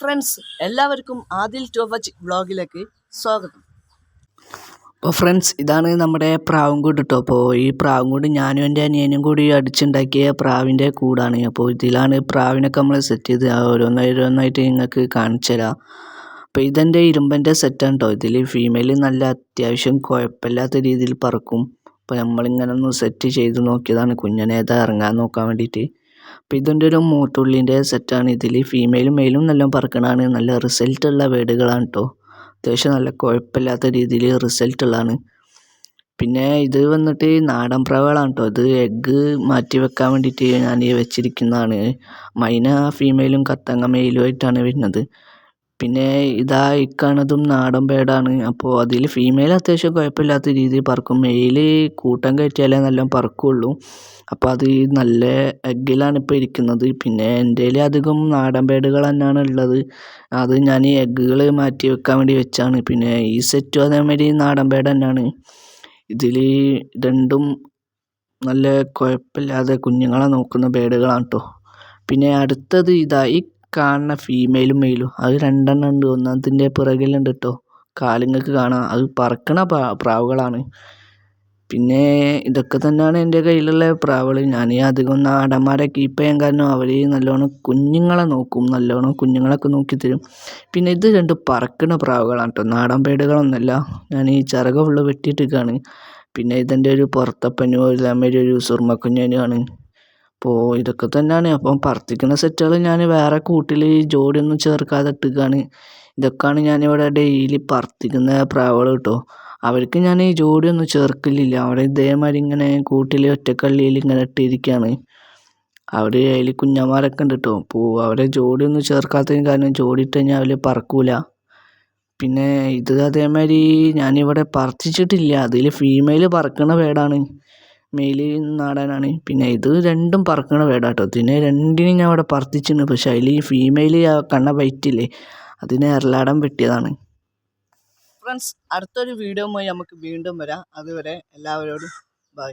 Friends എല്ലാവർക്കും ആദിൽ ടോവച്ച് വ്ളോഗിലേക്ക് സ്വാഗതം. അപ്പോൾ ഫ്രണ്ട്സ് ഇതാണ് നമ്മുടെ പ്രാവും കൂട് കേട്ടോ അപ്പോൾ ഈ പ്രാവും കൂട് ഞാനും എന്റെ അനിയനും കൂടി അടിച്ചുണ്ടാക്കിയ പ്രാവിന്റെ കൂടാണ്. അപ്പോൾ ഇതിലാണ് പ്രാവിനൊക്കെ നമ്മൾ സെറ്റ് ചെയ്ത് ഓരോന്നായി ഓരോന്നായിട്ട് നിങ്ങൾക്ക് കാണിച്ചു തരാം. അപ്പോൾ ഇതെന്റെ ഇരുമ്പന്റെ സെറ്റാണ് കേട്ടോ ഇതിൽ ഫീമെയിൽ നല്ല അത്യാവശ്യം കുഴപ്പമില്ലാത്ത രീതിയിൽ പറക്കും. അപ്പോൾ നമ്മളിങ്ങനെ ഒന്ന് സെറ്റ് ചെയ്ത് നോക്കിയതാണ് കുഞ്ഞനേതാ ഇറങ്ങാൻ നോക്കാൻ വേണ്ടിയിട്ട്. ഇതിന്റെ ഒരു മൂത്തുള്ളിന്റെ സെറ്റാണ് ഇതിൽ. ഫീമെയിലും മെയിലും നല്ല പറക്കണതാണ് നല്ല റിസൾട്ട് ഉള്ള വേടുകളാണ് കേട്ടോ അത്യാവശ്യം നല്ല കുഴപ്പമില്ലാത്ത രീതിയിൽ റിസൾട്ട് ഉള്ളതാണ്. പിന്നെ ഇത് വന്നിട്ട് നാടൻ പ്രവകളാണ് കേട്ടോ ഇത് എഗ്ഗ് മാറ്റി വെക്കാൻ വേണ്ടിയിട്ട് ഞാൻ ഈ വെച്ചിരിക്കുന്നതാണ്. മൈന ഫീമെയിലും കത്തങ്ങ മെയിലും ആയിട്ടാണ് വരുന്നത്. പിന്നെ ഇതാ ഇക്കാണതും നാടൻ പേടാണ്. അപ്പോൾ അതിൽ ഫീമെയിൽ അത്യാവശ്യം കുഴപ്പമില്ലാത്ത രീതിയിൽ പറക്കും. മെയിൽ കൂട്ടം കയറ്റിയാലേ നല്ല പറക്കുള്ളൂ. അപ്പോൾ അത് നല്ല എഗ്ഗിലാണ് ഇപ്പോൾ ഇരിക്കുന്നത്. പിന്നെ എന്റെ അധികം നാടൻ പേടുകൾ തന്നെയാണ് ഉള്ളത്. അത് ഞാൻ ഈ എഗ്ഗുകൾ മാറ്റി വെക്കാൻ വേണ്ടി വെച്ചാണ്. പിന്നെ ഈ സെറ്റും അതേമാതിരി നാടൻ പേട് തന്നെയാണ്. ഇതിൽ രണ്ടും നല്ല കുഴപ്പമില്ലാതെ കുഞ്ഞുങ്ങളെ നോക്കുന്ന പേടുകളാണ് കേട്ടോ പിന്നെ അടുത്തത് ഇതാ ഈ കാണുന്ന ഫീമെയിലും മെയിലും അത് രണ്ടെണ്ണം ഉണ്ട്. ഒന്നാമത്തിന്റെ പിറകിലുണ്ട് കേട്ടോ കാലുങ്ങൾക്ക് കാണാം. അത് പറക്കണ പ്രാവുകളാണ്. പിന്നെ ഇതൊക്കെ തന്നെയാണ് എന്റെ കയ്യിലുള്ള പ്രാവുകൾ. ഞാൻ അധികം നാടന്മാരെ കീപ്പ് ചെയ്യാൻ കാരണം അവർ നല്ലോണം കുഞ്ഞുങ്ങളെ നോക്കും. നല്ലോണം കുഞ്ഞുങ്ങളൊക്കെ നോക്കി തരും. പിന്നെ ഇത് രണ്ട് പറക്കണ പ്രാവുകളാണ് കേട്ടോ നാടൻ പേടുകളൊന്നുമല്ല ഞാൻ ഈ ചിറക് ഫുള്ള് വെട്ടിയിട്ടിരിക്കുകയാണ് പിന്നെ ഇതിന്റെ ഒരു പുറത്തപ്പനും ഇല്ലാമൊരു ഒരു സുർമ്മക്കുഞ്ഞനുമാണ്. അപ്പോൾ ഇതൊക്കെ തന്നെയാണ് അപ്പം പറത്തിക്കുന്ന സെറ്റുകൾ ഞാൻ വേറെ കൂട്ടിൽ ജോഡിയൊന്നും ചേർക്കാതെ ഇട്ടുകയാണ് ഇതൊക്കെയാണ് ഞാനിവിടെ ഡെയിലി പറത്തിക്കുന്ന പ്രാവുകൾ കേട്ടോ അവർക്ക് ഞാൻ ഈ ജോഡിയൊന്നും ചേർക്കലില്ല. അവിടെ ഇതേമാതിരി ഇങ്ങനെ കൂട്ടിൽ ഒറ്റക്കള്ളിയിൽ ഇങ്ങനെ ഇട്ടിരിക്കുകയാണ് അവർ അതിൽ കുഞ്ഞന്മാരൊക്കെ ഉണ്ട് കേട്ടോ അപ്പോൾ അവരെ ജോഡിയൊന്നും ചേർക്കാത്തതിന് കാരണം ജോഡി ഇട്ട് കഴിഞ്ഞാൽ അവർ പറക്കൂല. പിന്നെ ഇത് അതേമാതിരി ഞാനിവിടെ പറത്തിച്ചിട്ടില്ല. അതിൽ ഫീമെയിൽ പറക്കണ വേടാണ് മെയിൽ നാടാനാണ്. പിന്നെ ഇത് രണ്ടും പറക്കണ വേടാട്ടോ. ഇതിനെ രണ്ടിനും ഞാൻ അവിടെ പറത്തിച്ചിട്ടുണ്ട് പക്ഷെ അതിൽ ഈ ഫീമെയിൽ കണ്ണ വൈറ്റില്ലേ അതിനെ എറലാടം വെട്ടിയതാണ്. ഫ്രണ്ട്സ് അടുത്തൊരു വീഡിയോ നമുക്ക് വീണ്ടും വരാം. അതുവരെ എല്ലാവരോടും ബൈ